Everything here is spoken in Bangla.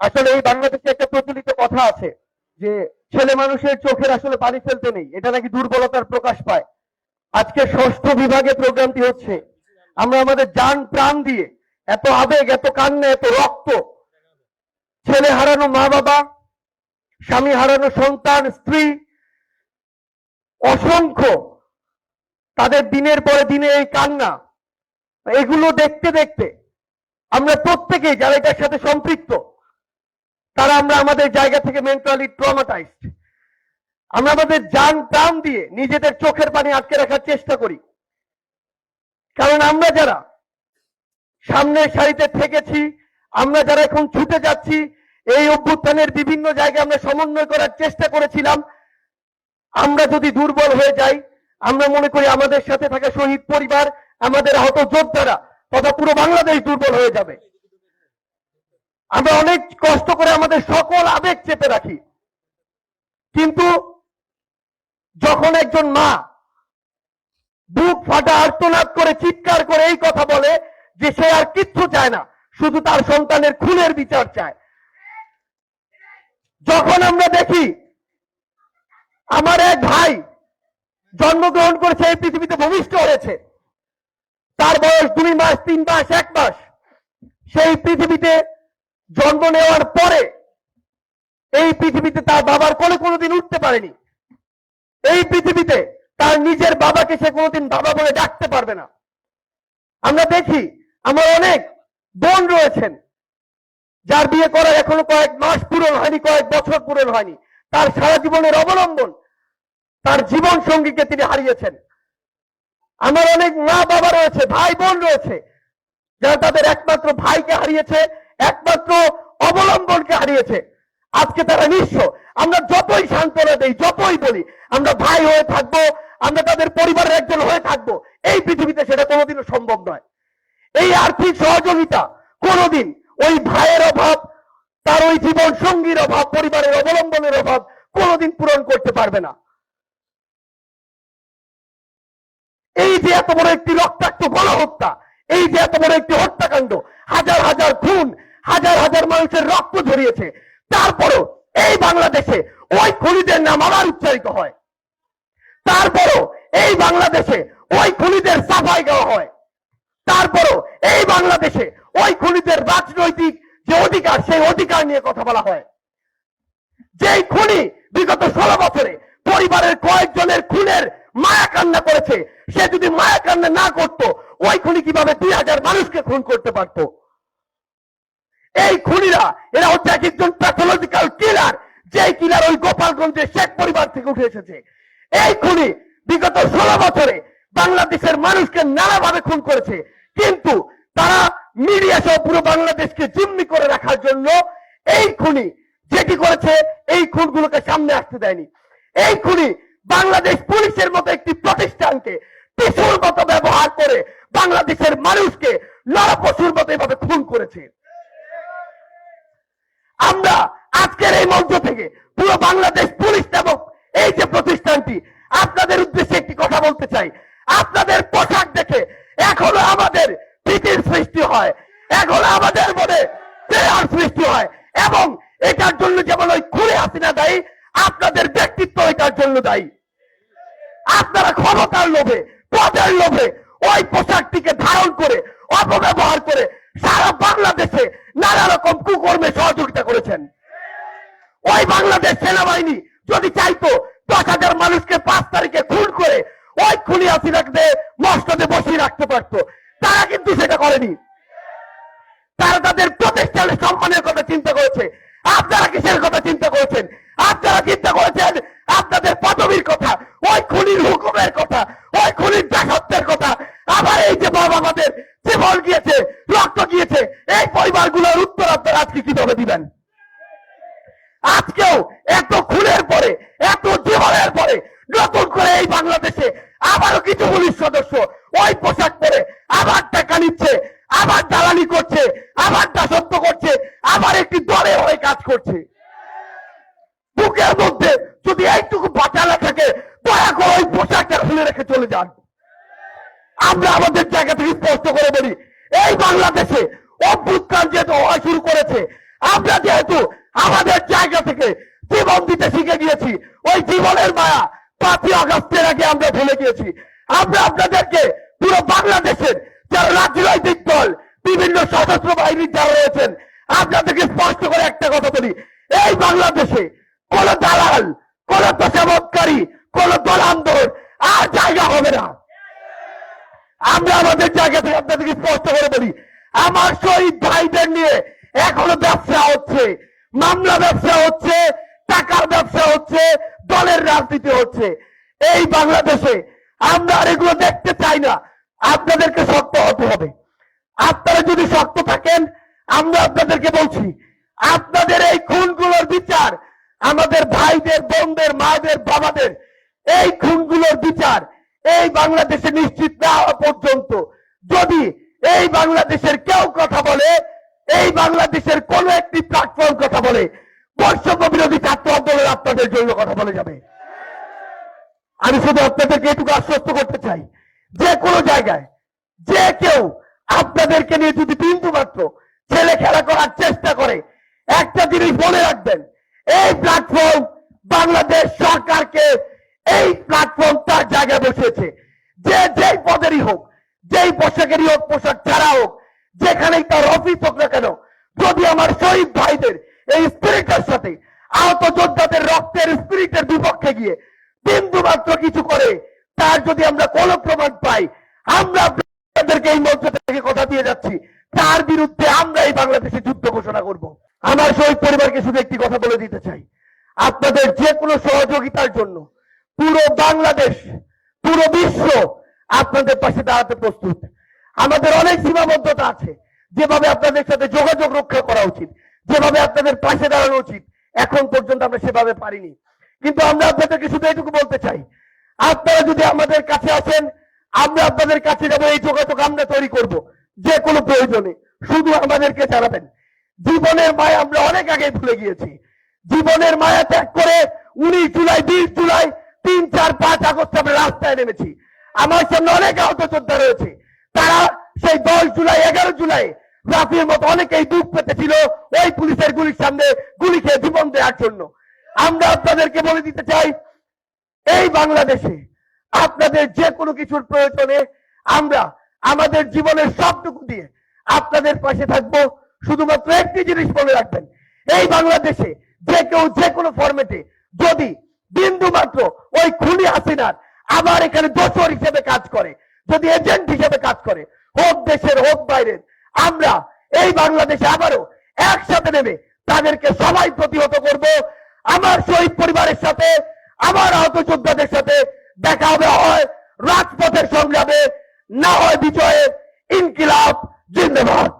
আসলে এই বাংলাদেশে একটা প্রচলিত কথা আছে যে ছেলে মানুষের চোখের আসলে পানি ফেলতে নেই। এটা নাকি দুর্বলতার প্রকাশ পায়। আজকে ষষ্ঠ বিভাগে প্রোগ্রামটি হচ্ছে। আমরা আমাদের যান প্রাণ দিয়ে এত আবেগ, এত কান্না, এত রক্ত, ছেলে হারানো মা বাবা, স্বামী হারানো সন্তান, স্ত্রী, অসংখ্য তাদের দিনের পরে দিনে এই কান্না, এগুলো দেখতে দেখতে আমরা প্রত্যেকেই যারা এটার সাথে সম্পৃক্ত তারা আমরা আমাদের জায়গা থেকে মেন্টালি ট্রমাটাইজড আমরা আমাদের যান প্রাণ দিয়ে নিজেদের চোখের পানি আটকে রাখার চেষ্টা করি। কারণ আমরা যারা সামনের সারিতে থেকেছি, আমরা যারা এখন ছুটে যাচ্ছি, এই অভ্যুত্থানের বিভিন্ন জায়গায় আমরা সমন্বয় করার চেষ্টা করেছিলাম। আমরা যদি দুর্বল হয়ে যাই, আমরা মনে করি আমাদের সাথে থাকা শহীদ পরিবার, আমাদের আহত যোদ্ধারা, তথা পুরো বাংলাদেশ দুর্বল হয়ে যাবে। আমরা অনেক কষ্ট করে আমাদের সকল আবেগ চেপে রাখি। কিন্তু যখন একজন মা বুক ফাটা আর্তনাদ করে, চিৎকার করে এই কথা বলে যে সে আর কিচ্ছু চায় না, শুধু তার সন্তানের খুনের বিচার চায়। যখন আমরা দেখি আমার এক ভাই জন্মগ্রহণ করেছে এই পৃথিবীতে ভূমিষ্ঠ হয়েছে, তার বয়স দুই মাস, তিন মাস, এক মাস, সেই পৃথিবীতে জন্ম নেওয়ার পরে এই পৃথিবীতে তার বাবার কোলে কোনোদিন উঠতে পারেনি। এই পৃথিবীতে তার নিজের বাবাকে সে কোনোদিন বাবা বলে ডাকতে পারবে না। আমরা দেখি আমার অনেক বোন রয়েছেন, যার বিয়ে করার এখনও কয়েক মাস পূরণ হয়নি, কয়েক বছর পূরণ হয়নি। তার সারা জীবনের অবলম্বন তার জীবন সঙ্গীকে তিনি হারিয়েছেন। আমার অনেক মা বাবা রয়েছে ভাই বোন রয়েছে, যারা তাদের একমাত্র ভাইকে হারিয়েছে একমাত্র অবলম্বনকে হারিয়েছে। আজকে তারা নিঃস্ব। আমরা যতই সান্ত্বনা দেই, যতই বলি, আমরা ভাই হয়ে থাকব, আমরা তাদের পরিবারের একজন হয়ে থাকব, এই পৃথিবীতে সেটা কোনোদিনও সম্ভব নয়। এই আর্থিক সহযোগিতা কোনোদিন ওই ভাইয়ের অভাব, তার ওই জীবন সঙ্গীর অভাব, পরিবারের অবলম্বনের অভাব কোনোদিন পূরণ করতে পারবে না। এই যে এত বড় একটি রক্তাক্ত গণহত্যা, এই যে এত বড় একটি হত্যাকাণ্ড, হাজার হাজার খুন হাজার হাজার মানুষের রক্ত ঝরিয়েছে। তারপরও এই বাংলাদেশে ওই খুনিদের নাম আবার উচ্চারিত হয়। তারপরও এই বাংলাদেশে ওই খুনিদের সাফাই গাওয়া হয়। তারপরও এই বাংলাদেশে ওই খুনিদের রাজনৈতিক যে অধিকার, সেই অধিকার নিয়ে কথা বলা হয়। যেই খুনি বিগত ষোলো বছরে পরিবারের কয়েকজনের খুনের মায়া কান্না করেছে, সে যদি মায়া কান্না না করত, ওই খুনি কীভাবে দুই হাজার মানুষকে খুন করতে পারত? এই খুনিরা, এরা হচ্ছে এক একজন প্যাথোলজিক্যাল কিলার যেই কিলার ওই গোপালগঞ্জের শেখ পরিবার থেকে উঠে এসেছে। এই খুনি বিগত ষোলো বছরে বাংলাদেশের মানুষকে নানাভাবে খুন করেছে। কিন্তু তারা মিডিয়া সহ পুরো বাংলাদেশকে জিম্মি করে রাখার জন্য এই খুনি যেটি করেছে, এই খুনগুলোকে সামনে আসতে দেয়নি। এই খুনি বাংলাদেশ পুলিশের মতো একটি প্রতিষ্ঠানকে টিসুর মতো ব্যবহার করে বাংলাদেশের মানুষকে নরপশুর মতো এভাবে খুন করেছে। আমরা আজকের এই মঞ্চ থেকে পুরো বাংলাদেশ পুলিশ নামক এই যে প্রতিষ্ঠানটি, আপনাদের উদ্দেশ্যে একটি কথা বলতে চাই। আপনাদের পোশাক দেখে এখনও আমাদের ভীতির সৃষ্টি হয়, এখনও আমাদের মনে দেয়ার সৃষ্টি হয় এবং এটার জন্য যেমন ওই খুলে হাসিনা দায়ী, আপনাদের ব্যক্তিত্ব এটার জন্য দায়ী। আপনারা ক্ষমতার লোভে পদের লোভে ওই পোশাকটিকে ধারণ করে, অপব্যবহার করে সারা বাংলাদেশে নানা রকম কুকর্মে সহযোগিতা করেছেন। ওই বাংলাদেশ সেনাবাহিনী যদি চাইতো দশ হাজার মানুষকে পাঁচ তারিখে খুন করে ওই খুনি হাসিনাকে মস্তদে বসিয়ে রাখতে পারতো। তারা কিন্তু সেটা করেনি। তারা তাদের প্রতিষ্ঠানের সম্মানের কথা চিন্তা করেছে। আপনারা কিসের কথা চিন্তা করেছেন? আপনারা চিন্তা করেছেন আপনাদের পদবীর কথা, ওই খুনির হুকুমের কথা, ওই খুনির দাসত্বের কথা আবার এই যে বাবা আমাদের জীবন গিয়েছে রক্ত গিয়েছে এই পরিবারগুলোর উত্তর আপনারা আজকে কীভাবে দিবেন আজকেও এত খুনের পরে এত জীবনের পরে নতুন করে এই বাংলাদেশে আবারও কিছু পুলিশ সদস্য ওই পোশাক পরে আবার টাকা নিচ্ছে, আবার দালালি করছে, আবার দাসত্ব করছে, আবার একটি দলে হয়ে কাজ করছে। বুকের মধ্যে যদি এইটুকু বাঁচালা থাকে, দয়া করে ওই পোশাকটা খুলে রেখে চলে যান। আমরা আমাদের জায়গা থেকে স্পষ্ট করে বলি, এই বাংলাদেশে অভ্যুত্থান যেহেতু হওয়া শুরু করেছে, আমরা যেহেতু আমাদের জায়গা থেকে জীবন দিতে শিখে গিয়েছি, ওই জীবনের মায়া পাঁচই আগস্টের আগে আমরা ভুলে গিয়েছি। আমরা আপনাদেরকে পুরো বাংলাদেশের যারা রাজনৈতিক দল, বিভিন্ন সশস্ত্র বাহিনীর যারা রয়েছেন, আপনাদেরকে স্পষ্ট করে একটা কথা বলি। এই বাংলাদেশে কোন দালাল, কোন তোষামতকারী কোন দলান্দর আর জায়গা হবে না। আমরা আমাদের জায়গা থেকে আপনাদেরকে স্পষ্ট করে বলি, আমার শহীদ ভাইদের নিয়ে এখনও ব্যবসা হচ্ছে, মামলা ব্যবসা হচ্ছে, টাকার ব্যবসা হচ্ছে, দলের রাজনীতি হচ্ছে। এই বাংলাদেশে আমরা আর এগুলো দেখতে চাই না। আপনাদেরকে শক্ত হতে হবে। আপনারা যদি শক্ত থাকেন, আমরা আপনাদেরকে বলছি, আপনাদের এই খুনগুলোর বিচার আমাদের ভাইদের, বোনদের মাদের বাবাদের, এই খুনগুলোর বিচার এই বাংলাদেশে নিশ্চিত না হওয়া পর্যন্ত। যদি এই বাংলাদেশের কেউ কথা বলে, এই বাংলাদেশের কোন একটি প্ল্যাটফর্ম কথা বলে, বৈষম্য বিরোধী ছাত্র আন্দোলন আপনাদের জন্য কথা বলে যাবে। আমি শুধু আপনাদেরকে এটুকু আশ্বস্ত করতে চাই, যে কোনো জায়গায়, যে কেউ আপনাদেরকে নিয়ে যদি বিন্দু মাত্র ছেলে খেলা করার চেষ্টা করে, একটা জিনিস মনে রাখবেন, এই প্ল্যাটফর্ম বাংলাদেশ সরকারকে এই প্ল্যাটফর্ম তার জায়গায় বসেছে যে যেই পদেরই হোক, যেই পোশাকেরই হোক, পোশাক ছাড়া হোক, যেখানেই তার অফিস হোক না কেন, যদি আমার শহীদ ভাইদের এই স্পিরিটের সাথে, আহত যোদ্ধাদের রক্তের স্পিরিটের বিপক্ষে গিয়ে বিন্দু মাত্র কিছু করে, তার যদি আমরা কোনো প্রমাণ পাই, আমরা আপনাদেরকে এই মঞ্চ থেকে কথা দিয়ে যাচ্ছি। তার বিরুদ্ধে আমরা এই বাংলাদেশে যুদ্ধ ঘোষণা করব। আমার শহীদ পরিবারকে শুধু একটি কথা বলে দিতে চাই। আপনাদের যে কোনো সহযোগিতার জন্য পুরো বাংলাদেশ, পুরো বিশ্ব আপনাদের পাশে দাঁড়াতে প্রস্তুত। আমাদের অনেক সীমাবদ্ধতা আছে। যেভাবে আপনাদের সাথে যোগাযোগ রক্ষা করা উচিত, যেভাবে আপনাদের পাশে দাঁড়ানো উচিত, এখন পর্যন্ত আমরা সেভাবে পারিনি। কিন্তু আমরা আপনাদেরকে শুধু এইটুকু বলতে চাই, আপনারা যদি আমাদের কাছে আসেন, আমরা আপনাদের কাছে যাব, এই যোগাযোগ আমরা তৈরি করব, যে কোনো প্রয়োজনে। শুধু আমাদেরকে জানাবেন। জীবনের মায়া আমরা অনেক আগে ভুলে গিয়েছি। জীবনের মায়া ত্যাগ করে উনিশ জুলাই, বিশ জুলাই, তিন, চার, পাঁচ আগস্ট আমরা রাস্তায় নেমেছি। আমার সামনে অনেক আহত যোদ্ধা রয়েছে। তারা সেই দশ জুলাই, এগারো জুলাই রাফির মতো অনেকেই দুঃখ পেতেছিল ওই পুলিশের গুলির সামনে গুলি খেয়ে জীবন দেওয়ার জন্য। আমরা আপনাদেরকে বলে দিতে চাই, এই বাংলাদেশে আপনাদের যে কোনো কিছুর প্রয়োজনে আমরা আমাদের জীবনের সবটুকু দিয়ে আপনাদের পাশে থাকব। শুধুমাত্র একটি জিনিস মনে রাখবেন, এই বাংলাদেশে যে কেউ যে কোনো ফরম্যাটে যদি বিন্দু মাত্র ওই খুনি হাসিনার আবার এখানে দোষর হিসেবে কাজ করে, যদি এজেন্ট হিসেবে কাজ করে, হোক দেশের, হোক বাইরের, আমরা এই বাংলাদেশে আবারও একসাথে নেমে তাদেরকে সবাই প্রতিহত করব। আমার শহীদ পরিবারের সাথে, আমার আহত যোদ্ধাদের সাথে দেখা হবে, হয় রাজপথের সংগ্রামে, না হয় বিজয়ে ইনকিলাব, জিন্দাবাদ।